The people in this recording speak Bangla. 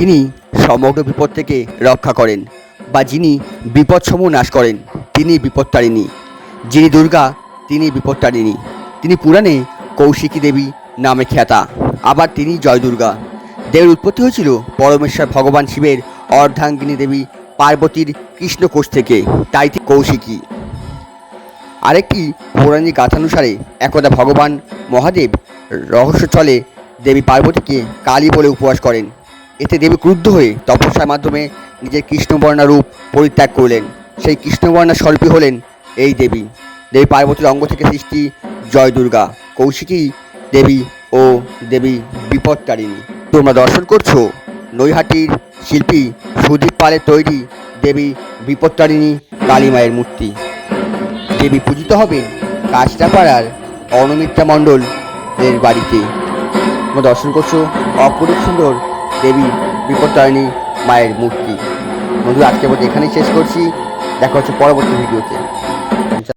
যিনি সমগ্র বিপদ থেকে রক্ষা করেন বা যিনি বিপদসমূহ নাশ করেন, তিনি বিপত্তারিণী যিনি দুর্গা, তিনি বিপত্তারিণী তিনি পুরাণে কৌশিকী দেবী নামে খ্যাতা। আবার তিনি জয় দুর্গা দেবীর উৎপত্তি হয়েছিল পরমেশ্বর ভগবান শিবের অর্ধাঙ্গিনী দেবী পার্বতীর কৃষ্ণকোষ থেকে। তাই কৌশিকী। আরেকটি পৌরাণিক গাথানুসারে একদা ভগবান মহাদেব রহস্য চলে দেবী পার্বতীকে কালী বলে উপবাস করেন। এতে দেবী ক্রুদ্ধ হয়ে তপস্যার মাধ্যমে নিজের কৃষ্ণবর্ণা রূপ পরিত্যাগ করলেন। সেই কৃষ্ণবর্ণা স্বল্পী হলেন এই দেবী। দেবী পার্বতীর অঙ্গ থেকে সৃষ্টি জয় দুর্গা। কৌশিকী দেবী ও দেবী বিপত্তারিণী তোমরা দর্শন করছ নৈহাটির শিল্পী সুদীপ পালের তৈরি দেবী বিপত্তারিণী কালী মায়ের মূর্তি। দেবী পূজিত হবেন কাশটাপাড়ার অনমিত্রা মণ্ডল এর বাড়িতে। তোমরা দর্শন করছ অপরূপ সুন্দর দেবী বিপত্তারিণী মায়ের মূর্তি। বন্ধু আজকে এখানেই শেষ করছি। দেখা হচ্ছে পরবর্তী ভিডিওতে।